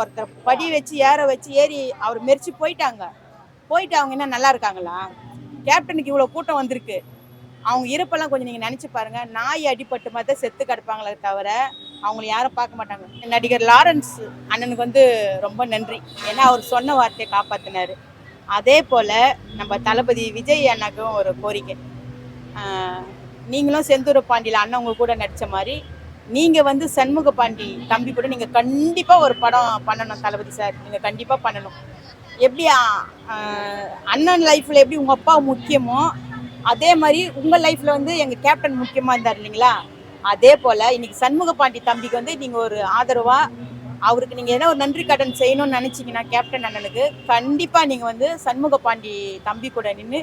ஒருத்தர் படி வச்சு ஏற வச்சு ஏறி அவர் மெரிச்சு போயிட்டாங்க. போயிட்டு அவங்க என்ன நல்லா இருக்காங்களா? கேப்டனுக்கு இவ்வளோ கூட்டம் வந்திருக்கு. அவங்க இருப்பெல்லாம் கொஞ்சம் நீங்கள் நினச்சி பாருங்க. நாய் அடிப்பட்டு மாதிரி தான் செத்து கிடப்பாங்களே தவிர அவங்கள யாரும் பார்க்க மாட்டாங்க. நடிகர் லாரன்ஸ் அண்ணனுக்கு வந்து ரொம்ப நன்றி. ஏன்னா அவர் சொன்ன வார்த்தையை காப்பாற்றினாரு அதே போல் நம்ம தளபதி விஜய் அண்ணாக்கும் ஒரு கோரிக்கை. நீங்களும் செந்தூர பாண்டியில் அண்ணன் உங்க கூட நடித்த மாதிரி நீங்கள் வந்து சண்முக பாண்டி தம்பி கூட நீங்கள் கண்டிப்பாக ஒரு படம் பண்ணணும் தளபதி சார் நீங்கள் கண்டிப்பாக பண்ணணும். எப்படி அண்ணன் லைஃப்பில் எப்படி உங்கள் அப்பா முக்கியமோ அதே மாதிரி உங்கள் லைஃப்பில் வந்து எங்கள் கேப்டன் முக்கியமாக இருந்தார் இல்லைங்களா? அதே போல் இன்னைக்கு சண்முக பாண்டி தம்பிக்கு வந்து நீங்கள் ஒரு ஆதரவாக அவருக்கு நீங்கள் ஏதோ ஒரு நன்றி கடன் செய்யணும்னு நினச்சிங்கன்னா கேப்டன் அண்ணனுக்கு கண்டிப்பாக நீங்கள் வந்து சண்முக பாண்டி தம்பி கூட நின்று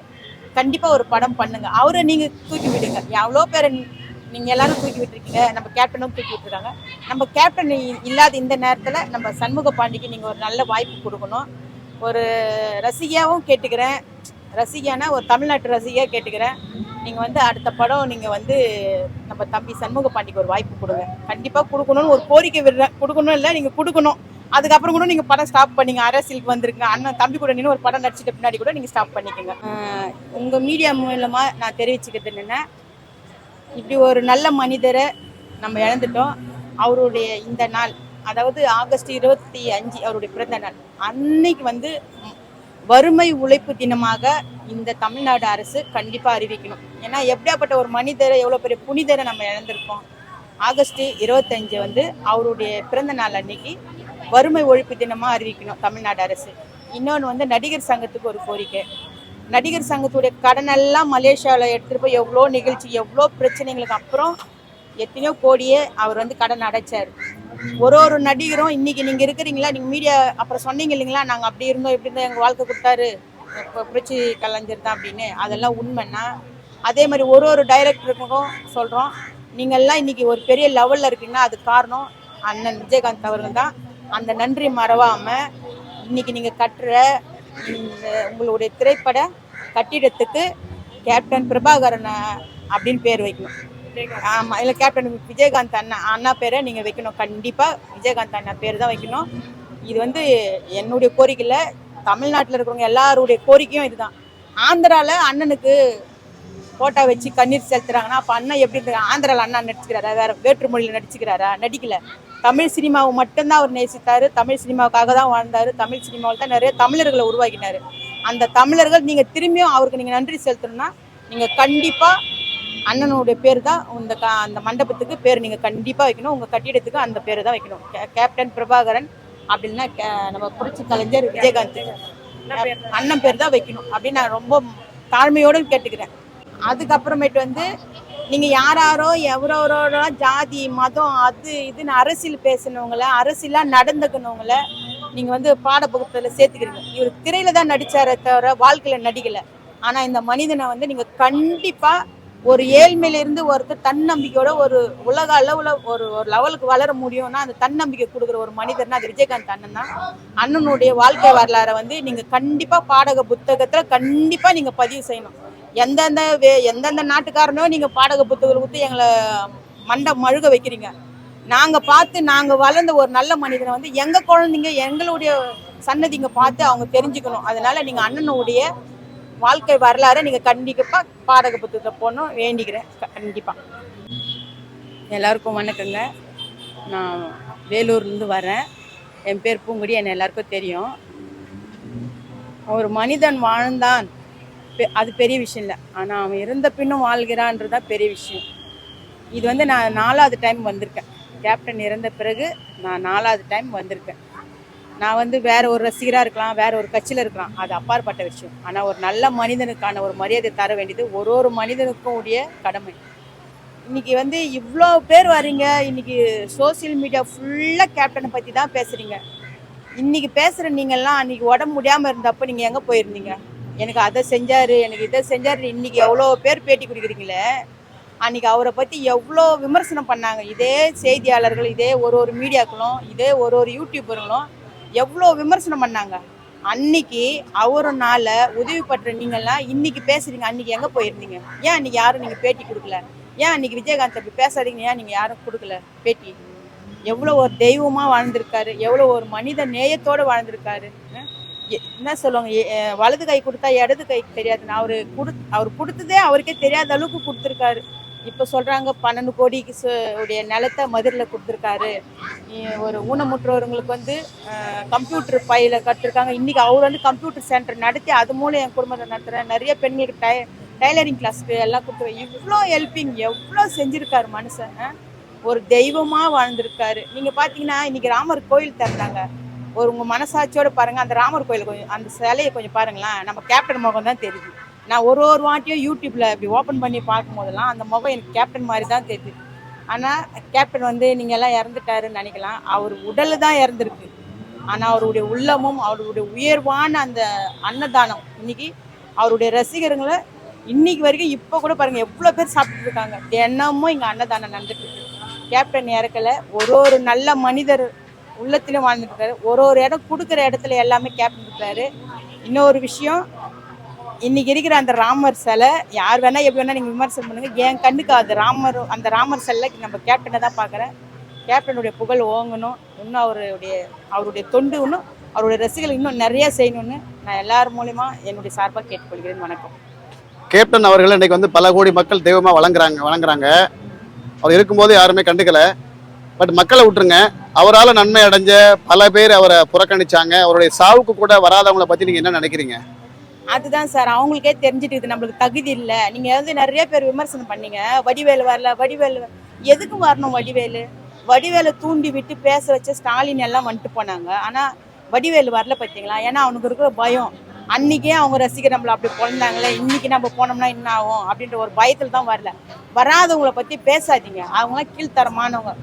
கண்டிப்பாக ஒரு படம் பண்ணுங்க. அவரை நீங்கள் தூக்கி விடுங்க. எவ்வளோ பேரை நீங்கள் எல்லாரும் தூக்கி விட்டுருக்கீங்க நம்ம கேப்டனும் தூக்கி விட்டுருக்காங்க. நம்ம கேப்டன் இல்லாத இந்த நேரத்தில் நம்ம சண்முக பாண்டிக்கு நீங்கள் ஒரு நல்ல வாய்ப்பு கொடுக்கணும். ஒரு ரசிகையாகவும் கேட்டுக்கிறேன். ரசிகானா ஒரு தமிழ்நாட்டு ரசிகையாக கேட்டுக்கிறேன். நீங்கள் வந்து அடுத்த படம் நீங்கள் வந்து நம்ம தம்பி சண்முக பாண்டிக்கு ஒரு வாய்ப்பு கொடுங்க. கண்டிப்பாக கொடுக்கணும்னு ஒரு கோரிக்கை விடுறேன் கொடுக்கணும் இல்லை நீங்கள் கொடுக்கணும். அதுக்கப்புறம் கூட நீங்கள் படம் ஸ்டாப் பண்ணீங்க அரசியலுக்கு வந்திருக்கீங்க. அண்ணன் தம்பி கூட நின்று ஒரு படம் நடிச்சிட்ட பின்னாடி கூட நீங்கள் ஸ்டாப் பண்ணிக்கோங்க. உங்கள் மீடியா மூலமாக நான் தெரிவிச்சுக்கிறது என்னென்னா இப்படி ஒரு நல்ல மனிதரை நம்ம இழந்துட்டோம். அவருடைய இந்த நாள் அதாவது ஆகஸ்ட் இருபத்தி அஞ்சு அவருடைய பிறந்த நாள் அன்னைக்கு வந்து வறுமை உழைப்பு தினமாக இந்த தமிழ்நாடு அரசு கண்டிப்பாக அறிவிக்கணும். ஏன்னா எப்படியாப்பட்ட ஒரு மனிதரை எவ்வளோ பெரிய புனிதரை நம்ம இழந்திருக்கோம். ஆகஸ்ட் இருபத்தஞ்சு வந்து அவருடைய பிறந்த நாள் அன்னைக்கு வறுமை ஒழிப்பு தினமாக அறிவிக்கணும் தமிழ்நாடு அரசு. இன்னொன்று வந்து நடிகர் சங்கத்துக்கு ஒரு கோரிக்கை. நடிகர் சங்கத்துடைய கடனெல்லாம் மலேசியாவில் எடுத்துகிட்டு போய் எவ்வளோ நிகழ்ச்சி எவ்வளோ பிரச்சனைகளுக்கு அப்புறம் எத்தனையோ கோடியே அவர் வந்து கடன் அடைச்சார். ஒரு ஒரு நடிகரும் இன்னைக்கு நீங்கள் இருக்கிறீங்களா நீங்கள் மீடியா அப்புறம் சொன்னீங்க இல்லைங்களா நாங்கள் அப்படி இருந்தோம் இப்படி இருந்தோம் எங்கள் வாழ்க்கை கொடுத்தாரு இப்போ புரட்சி கலைஞர் தான் அப்படின்னு. அதெல்லாம் உண்மைன்னா அதே மாதிரி ஒரு ஒரு டைரக்டருக்கும் சொல்கிறோம் நீங்கள்லாம் இன்றைக்கி ஒரு பெரிய லெவலில் இருக்கீங்கன்னா அது காரணம் அண்ணன் விஜயகாந்த் அவர்கள் தான். அந்த நன்றி மறவாமல் இன்றைக்கி நீங்கள் கட்டுற உங்களுடைய திரைப்பட கட்டிடத்துக்கு கேப்டன் பிரபாகரன் அப்படின்னு பேர் வைக்கணும். ஆமாம் இல்லை கேப்டன் விஜயகாந்த் அண்ணா அண்ணா பேரை நீங்கள் வைக்கணும். கண்டிப்பாக விஜயகாந்த் அண்ணா பேர் தான் வைக்கணும். இது வந்து என்னுடைய கோரிக்கையில் தமிழ்நாட்டில் இருக்கிறவங்க எல்லாருடைய கோரிக்கையும் இதுதான். ஆந்திராவில் அண்ணனுக்கு போட்டோ வச்சு கண்ணீர் செலுத்துறாங்கன்னா அப்போ அண்ணன் எப்படி இருக்கு ஆந்திராவில் அண்ணா நடிச்சுக்கிறாரா? வேற வேற்றுமொழியில் நடிச்சுக்கிறாரா? நடிக்கல. தமிழ் சினிமாவை மட்டும்தான் அவர் நேசித்தார். தமிழ் சினிமாவுக்காக தான் வாழ்ந்தார். தமிழ் சினிமாவில் தான் நிறைய தமிழர்களை உருவாக்கினார். அந்த தமிழர்கள் நீங்கள் திரும்பியும் அவருக்கு நீங்கள் நன்றி செலுத்தணும்னா நீங்கள் கண்டிப்பாக அண்ணனுடைய பேர் தான் இந்த க அந்த மண்டபத்துக்கு பேர் நீங்கள் கண்டிப்பாக வைக்கணும். உங்கள் கட்டிடத்துக்கு அந்த பேர் தான் வைக்கணும். கேப்டன் பிரபாகரன் அப்படின்னா நம்ம புரட்சி கலைஞர் விஜயகாந்த். அண்ணன் பேர் தான் வைக்கணும் அப்படின்னு நான் ரொம்ப தாழ்மையோடு கேட்டுக்கிறேன். அதுக்கப்புறமேட்டு வந்து நீங்கள் யாராரோ எவரோரோட ஜாதி மதம் அது இதுன்னு அரசியல் பேசினவங்கள அரசியலாக நடந்துக்கணவங்கள நீங்கள் வந்து பாடப்புத்தகத்தில் சேர்த்துக்கிறீங்க. இவர் திரையில் தான் நடிச்சாரே தவிர வாழ்க்கையில் நடிக்கலை. ஆனால் இந்த மனிதனை வந்து நீங்கள் கண்டிப்பாக ஒரு ஏழ்மையிலிருந்து ஒருத்தர் தன்னம்பிக்கையோட ஒரு உலக அளவில் ஒரு ஒரு லெவலுக்கு வளர முடியும்னா அந்த தன்னம்பிக்கை கொடுக்குற ஒரு மனிதர்னா அது விஜயகாந்த் அண்ணன் தான். அண்ணனுடைய வாழ்க்கை வரலாறை வந்து நீங்கள் கண்டிப்பாக பாடக புத்தகத்தில் கண்டிப்பாக நீங்கள் பதிவு செய்யணும். எந்தெந்த வே எந்தெந்த நாட்டுக்காரனோ நீங்கள் பாடக புத்தகங்கள் கொடுத்து எங்களை மண்டை மழுக வைக்கிறீங்க. நாங்கள் பார்த்து நாங்கள் வளர்ந்த ஒரு நல்ல மனிதனை வந்து எங்கள் குழந்தைங்க எங்களுடைய சன்னதிங்க பார்த்து அவங்க தெரிஞ்சுக்கணும். அதனால நீங்கள் அண்ணனுடைய வாழ்க்கை வரலாறை நீங்கள் கண்டிப்பாக பாடக புத்தகத்தில் போகணும் வேண்டிக்கிறேன். கண்டிப்பாக எல்லாருக்கும் வணக்கங்க. நான் வேலூர்லேருந்து வரேன். என் பேர் பூங்குடி. என்னை எல்லாருக்கும் தெரியும். ஒரு மனிதன் வாழ்ந்தான். அது பெரிய விஷயம் இல்லை. ஆனால் அவன் இருந்த பின்னும் வாழ்கிறான்றது தான் பெரிய விஷயம். இது வந்து நான் நாலாவது டைம் வந்திருக்கேன். கேப்டன் இறந்த பிறகு நான் நாலாவது டைம் வந்திருக்கேன். நான் வந்து வேற ஒரு ரசிகராக இருக்கலாம் வேற ஒரு கட்சியில் இருக்கலாம். அது அப்பாற்பட்ட விஷயம். ஆனால் ஒரு நல்ல மனிதனுக்கான ஒரு மரியாதை தர வேண்டியது ஒரு ஒரு மனிதனுக்கும் உடைய கடமை. இன்னைக்கு வந்து இவ்வளோ பேர் வரீங்க. இன்னைக்கு சோஷியல் மீடியா ஃபுல்லாக கேப்டனை பற்றி தான் பேசுகிறீங்க இன்னைக்கு பேசுகிற நீங்கள்லாம் அன்னைக்கு உடம்பு முடியாமல் இருந்தப்போ நீங்கள் எங்கே போயிருந்தீங்க? எனக்கு அதை செஞ்சாரு எனக்கு இதை செஞ்சாரு இன்னைக்கு எவ்வளோ பேர் பேட்டி கொடுக்குறீங்களே? அன்னைக்கு அவரை பற்றி எவ்வளோ விமர்சனம் பண்ணாங்க. இதே செய்தியாளர்கள் இதே ஒரு ஒரு மீடியாக்களும் இதே ஒரு ஒரு யூடியூபர்களும் எவ்வளோ விமர்சனம் பண்ணாங்க. அன்னைக்கு அவருனால உதவி பண்ணுற நீங்கள்லாம் இன்னைக்கு பேசுறீங்க. அன்னைக்கு எங்கே போயிருந்தீங்க? ஏன் அன்னைக்கு யாரும் நீங்கள் பேட்டி கொடுக்கல? ஏன் அன்னைக்கு விஜயகாந்த் அப்படி பேசாதீங்க ஏன் நீங்கள் யாரும் கொடுக்கல பேட்டி? எவ்வளோ ஒரு தெய்வமாக வாழ்ந்திருக்காரு. எவ்வளோ ஒரு மனித நேயத்தோடு வாழ்ந்திருக்காரு. என்ன சொல்லுவாங்க வலது கை கொடுத்தா இடது கை தெரியாதுன்னு அவரு கொடு அவர் கொடுத்ததே அவருக்கே தெரியாத அளவுக்கு கொடுத்துருக்காரு. இப்போ சொல்கிறாங்க பன்னெண்டு கோடிக்கு உடைய நிலத்தை மதுரையில் கொடுத்துருக்காரு. ஒரு ஊனமுற்றவர்களுக்கு வந்து கம்ப்யூட்டர் பையில் கட்டிருக்காங்க. இன்றைக்கி அவர் வந்து கம்ப்யூட்டர் சென்டர் நடத்தி அது மூலம் என் குடும்பத்தை நடத்துகிறேன் நிறைய பெண்களுக்கு டை டைலரிங் கிளாஸ்க்கு எல்லாம் கொடுத்து இவ்வளோ ஹெல்ப்பிங் எவ்வளோ செஞ்சுருக்காரு மனுஷன் ஒரு தெய்வமாக வாழ்ந்திருக்காரு. நீங்கள் பார்த்தீங்கன்னா இன்றைக்கி ராமர் கோயில் திறந்தாங்க. ஒரு உங்கள் மனசாட்சியோடு பாருங்கள் அந்த ராமர் கோயில் கொஞ்சம் அந்த சிலையை கொஞ்சம் பாருங்களேன். நம்ம கேப்டன் முகம் தான் தெரியுது. நான் ஒரு ஒரு வாட்டியும் யூடியூப்பில் இப்படி ஓப்பன் பண்ணி பார்க்கும் போதெல்லாம் அந்த முகம் எனக்கு கேப்டன் மாதிரி தான் தெரியுது. ஆனால் கேப்டன் வந்து நீங்கள் எல்லாம் இறந்துட்டாருன்னு நினைக்கலாம். அவர் உடல் தான் இறந்துருக்கு. ஆனால் அவருடைய உள்ளமும் அவருடைய உயர்வான அந்த அன்னதானம் இன்னைக்கு அவருடைய ரசிகர்களை இன்னைக்கு வரைக்கும் இப்போ கூட பாருங்கள் எவ்வளோ பேர் சாப்பிட்டு இருக்காங்க. தினமும் இங்கே அன்னதானம் நடந்துட்டு இருக்கு. கேப்டன் இறக்கல. ஒரு ஒரு நல்ல மனிதர் உள்ளத்திலும் வாழ்ந்துட்டு ஒரு ஒரு இடம் கொடுக்குற இடத்துல எல்லாமே கேப்டன் இருக்காரு இன்னொரு விஷயம் இன்னைக்கு இருக்கிற அந்த ராமர் சிலை யார் வேணா எப்படி வேணா நீங்க விமர்சனம் பண்ணுங்க. என் கண்ணுக்கு அது ராமர் அந்த ராமர் சிலை நம்ம கேப்டனை தான் பார்க்குறேன். கேப்டனுடைய புகழ் ஓங்கணும். இன்னும் அவருடைய அவருடைய தொண்டு இன்னும் அவருடைய ரசிகர்கள் இன்னும் நிறைய செய்யணும்னு நான் எல்லார் மூலியமா என்னுடைய சார்பாக கேட்டுக்கொள்கிறேன். வணக்கம். கேப்டன் அவர்கள் இன்னைக்கு வந்து பல கோடி மக்கள் தெய்வமாக வழங்குறாங்க வழங்குறாங்க. அவர் இருக்கும்போது யாருமே கண்டுக்கலை. பட் மக்களை விட்டுருங்க. அவரால் நன்மை அடைஞ்ச பல பேர் அவரை புறக்கணிச்சாங்க. அவருடைய சாவுக்கு கூட வராதவங்கள பத்தி நீங்க என்ன நினைக்கிறீங்க? அதுதான் சார். அவங்களுக்கே தெரிஞ்சுட்டு இது நம்மளுக்கு தகுதி இல்லை. நீங்க வந்து நிறைய பேர் விமர்சனம் பண்ணீங்க. வடிவேலு வரல வடிவேலு எதுக்கு வரணும் வடிவேலு? வடிவேலை தூண்டி விட்டு பேச வச்ச ஸ்டாலின் எல்லாம் வந்துட்டு போனாங்க. ஆனா வடிவேலு வரல பார்த்தீங்களா ஏன்னா அவனுக்கு இருக்கிற பயம். அன்னைக்கே அவங்க ரசிகர் நம்மள அப்படி பிறந்தாங்களே இன்னைக்கு நம்ம போனோம்னா என்ன ஆகும்? அப்படின்ற ஒரு பயத்துல தான் வரல. வராதவங்கள பத்தி பேசாதீங்க. அவங்களாம் கீழ்த்தரமானவங்க.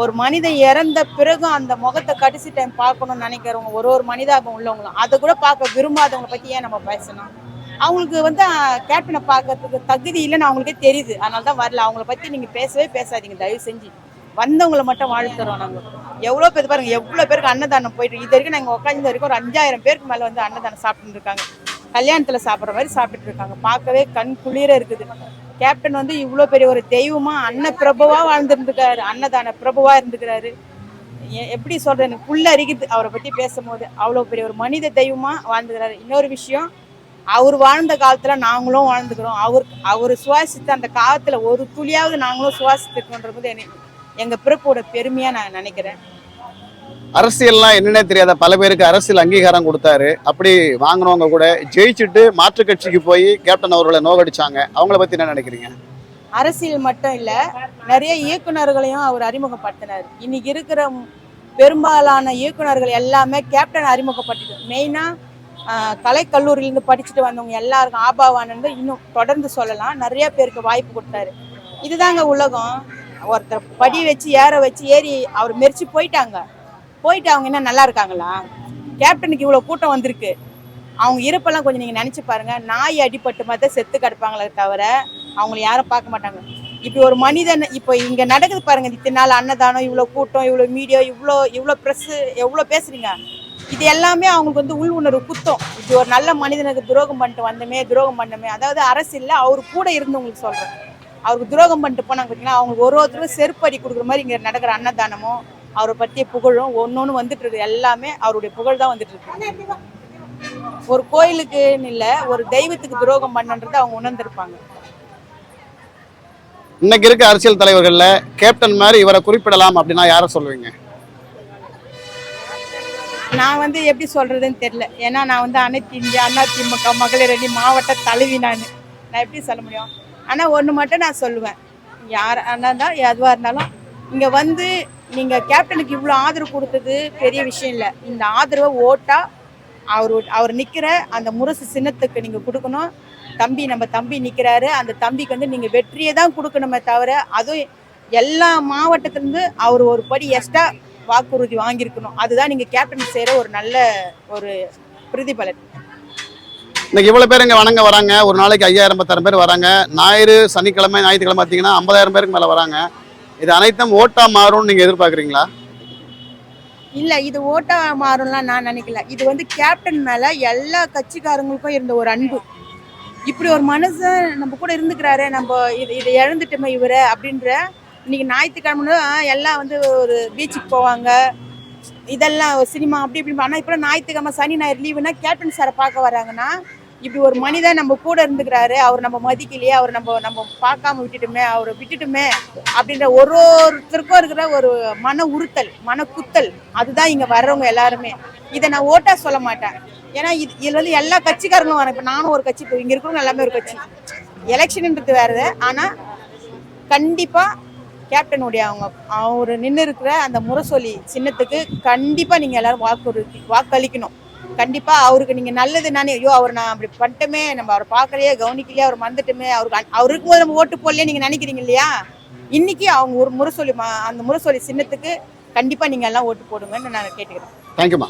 ஒரு மனிதன் இறந்த பிறகு அந்த முகத்தை கடைசி டைம் பார்க்கணும்னு நினைக்கிறவங்க ஒரு ஒரு மனிதாபம் உள்ளவங்களும் அதை கூட பார்க்க விரும்பாதவங்களை பற்றி ஏன் நம்ம பேசணும்? அவங்களுக்கு வந்து கேப்டனை பார்க்கறதுக்கு தகுதி இல்லைன்னு அவங்களுக்கே தெரியுது. அதனால தான் வரல. அவங்கள பற்றி நீங்கள் பேசவே பேசாதீங்க. தயவு செஞ்சு. வந்தவங்களை மட்டும் வாழ்த்துறோம் நாங்கள் எவ்வளோ பேர் பாருங்கள் எவ்வளோ பேருக்கு அன்னதானம் போயிட்டு இது வரைக்கும் நாங்கள் உட்காந்து வரைக்கும் ஒரு அஞ்சாயிரம் பேருக்கு மேலே வந்து அன்னதானம் சாப்பிட்டு இருக்காங்க. சாப்பிட்ற மாதிரி சாப்பிட்டுட்டு இருக்காங்க. பார்க்கவே கண் குளிர இருக்குது. கேப்டன் வந்து இவ்வளோ பெரிய ஒரு தெய்வமா அன்ன பிரபுவா வாழ்ந்துருந்துருக்காரு அன்னதான பிரபுவா இருந்துக்கிறாரு. எப்படி சொல்றது? எனக்கு புள்ள அரிக்குது அவரை பத்தி பேசும்போது. அவ்வளோ பெரிய ஒரு மனித தெய்வமா வாழ்ந்துக்கிறாரு. இன்னொரு விஷயம் அவர் வாழ்ந்த காலத்துல நாங்களும் வாழ்ந்துக்கிறோம். அவர் அவர் சுவாசித்த அந்த காலத்துல ஒரு துளியாவது நாங்களும் சுவாசித்திருக்கோன்றது எனக்கு எங்க பிறப்போட பெருமையா நான் நினைக்கிறேன். அரசியல்லாம் என்னென்ன தெரியாத பல பேருக்கு அரசியல் அங்கீகாரம் கொடுத்தாரு. அப்படி வாங்கினவங்க கூட ஜெயிச்சுட்டு மாற்று கட்சிக்கு போய் கேப்டன் அவர்களை நோகடிச்சாங்க. அவங்கள பத்தி என்ன நினைக்கிறீங்க? அரசியல் மட்டும் இல்லை நிறைய இயக்குனர்களையும் அவர் அறிமுகப்படுத்தினார். இன்னைக்கு இருக்கிற பெரும்பாலான இயக்குனர்கள் எல்லாமே கேப்டன் அறிமுகப்பட்டு மெயினாக கலைக்கல்லூரியிலேருந்து படிச்சுட்டு வந்தவங்க எல்லாருக்கும் ஆபாவானது இன்னும் தொடர்ந்து சொல்லலாம். நிறைய பேருக்கு வாய்ப்பு கொடுத்தாரு. இதுதாங்க உலகம். ஒருத்தர் படி வச்சு ஏற வச்சு ஏறி அவர் மெரிச்சு போயிட்டாங்க. போயிட்டு அவங்க என்ன நல்லா இருக்காங்களா? கேப்டனுக்கு இவ்வளோ கூட்டம் வந்திருக்கு. அவங்க இறப்பெல்லாம் கொஞ்சம் நீங்கள் நினச்சி பாருங்கள் நாய் அடிபட்டு மாதிரி தான் செத்து கிடப்பாங்களே தவிர அவங்கள யாரும் பார்க்க மாட்டாங்க. இப்படி ஒரு மனிதன் இப்போ இங்கே நடக்குது பாருங்கள் இத்தனை நாள் அன்னதானம் இவ்வளோ கூட்டம் இவ்வளோ மீடியா இவ்வளோ இவ்வளோ ப்ரெஸ் எவ்வளோ பேசுறீங்க? இது எல்லாமே அவங்களுக்கு வந்து உள் உணர்வு குத்தம். இப்படி ஒரு நல்ல மனிதனுக்கு துரோகம் பண்ணிட்டு வந்தமே துரோகம் பண்ணமே அதாவது அரசியலில் அவர் கூட இருந்தவங்களுக்கு சொல்கிறேன் அவருக்கு துரோகம் பண்ணிட்டு போனாங்க பார்த்தீங்கன்னா அவங்களுக்கு ஒரு ஒருத்தரும் செருப்படி கொடுக்குற மாதிரி இங்கே நடக்கிற அன்னதானமும் அவரை பற்றிய புகழும் ஒன்னொன்னு வந்துட்டு இருக்கு எல்லாமே அவருடைய புகழ் தான் வந்துட்டு இருக்கு ஒரு கோயிலுக்குன்னு இல்லை ஒரு தெய்வத்துக்கு துரோகம் பண்ணன்றதை அவங்க உணர்ந்திருப்பாங்க. இன்னைக்கு இருக்க அரசியல் தலைவர்கள்ல கேப்டன் மாதிரி இவரை குறிப்பிடலாம் அப்படின்னா யாரை சொல்லுவீங்க? நான் வந்து எப்படி சொல்றதுன்னு தெரியல. ஏன்னா நான் வந்து அனைத்து இந்திய அண்ணா திமுக மகளிர் அணி மாவட்ட தலைவி நான். நான் எப்படி சொல்ல முடியும்? ஆனால் ஒன்று மட்டும் நான் சொல்லுவேன். யார் அண்ணா தான் எதுவாக இருந்தாலும் இங்கே வந்து நீங்கள் கேப்டனுக்கு இவ்வளோ ஆதரவு கொடுத்தது பெரிய விஷயம் இல்லை. இந்த ஆதரவை ஓட்டா அவர் அவர் நிற்கிற அந்த முரசு சின்னத்துக்கு நீங்கள் கொடுக்கணும். தம்பி நம்ம தம்பி நிற்கிறாரு அந்த தம்பிக்கு வந்து நீங்கள் வெற்றியை தான் கொடுக்கணுமே தவிர அதுவும் எல்லா மாவட்டத்திலேருந்து அவர் ஒரு படி எக்ஸ்ட்ரா வாக்குறுதி வாங்கியிருக்கணும். அதுதான் நீங்கள் கேப்டன் செய்கிற ஒரு நல்ல ஒரு பிரதிபலன். இன்னைக்கு இவ்வளவு பேர் இங்க வணங்க வராங்க. ஒரு நாளைக்கு ஐயாயிரம் பத்தாயிரம் பேர் வராங்க. ஞாயிறு சனிக்கிழமை ஞாயிற்றுக்கிழமை பார்த்தீங்கன்னா ஐம்பதாயிரம் பேருக்கு மேல வராங்க. இது அனைத்தும் ஓட்டா மாறும்னு நீங்க எதிர்பார்க்குறீங்களா? இல்லை இது ஓட்டா மாறும்லாம் நான் நினைக்கல. இது வந்து கேப்டன் மேலே எல்லா கட்சிக்காரங்களுக்கும் இருந்த ஒரு அன்பு. இப்படி ஒரு மனுஷன் நம்ம கூட இருந்துக்கிறாரு நம்ம இது இதை இழந்துட்டோமே இவரை அப்படின்ற இன்னைக்கு ஞாயிற்றுக்கிழமை எல்லாம் வந்து ஒரு பீச்சுக்கு போவாங்க. இதெல்லாம் சினிமா அப்படி இப்படி ஆனால் இப்போ ஞாயிற்றுக்கிழமை சனி ஞாயிறு லீவுனா கேப்டன் சாரை பார்க்க வராங்கன்னா இப்படி ஒரு மனிதன் நம்ம கூட இருந்துக்கிறாரு அவர் நம்ம மதிக்கலையே அவர் நம்ம நம்ம பார்க்காம விட்டுட்டுமே அவரை விட்டுட்டுமே அப்படின்ற ஒரு ஒருத்தருக்கும் இருக்கிற ஒரு மன உறுத்தல் மன குத்தல் அதுதான் இங்கே வர்றவங்க எல்லாருமே. இதை நான் ஓட்டா சொல்ல மாட்டேன். ஏன்னா இது இதில் வந்து எல்லா கட்சிக்காரங்களும் வரேன் இப்போ நானும் ஒரு கட்சி இப்போ இங்கே இருக்கிறவங்க எல்லாமே ஒரு கட்சி. எலெக்ஷன்ன்றது வேறு. ஆனால் கண்டிப்பாக கேப்டனுடைய அவங்க அவர் நின்று இருக்கிற அந்த முரசொலி சின்னத்துக்கு கண்டிப்பாக நீங்கள் எல்லோரும் வாக்கு வாக்களிக்கணும். கண்டிப்பாக அவருக்கு நீங்கள் நல்லது நானே ஐயோ அவர் நான் அப்படி பண்ணிட்டோமே நம்ம அவரை பார்க்கலையே கவனிக்கலையே அவர் மறந்துட்டுமே அவருக்கு அவருக்கு அவர் இருக்கும்போது நம்ம ஓட்டு போடலையே நீங்கள் நினைக்கிறீங்க இல்லையா? இன்னைக்கு அவங்க ஒரு முரசொலி மா- அந்த முரசொலி சின்னத்துக்கு கண்டிப்பாக நீங்கள் எல்லாம் ஓட்டு போடுங்கன்னு நான் கேட்டுக்கிறேன். தேங்க்யூம்மா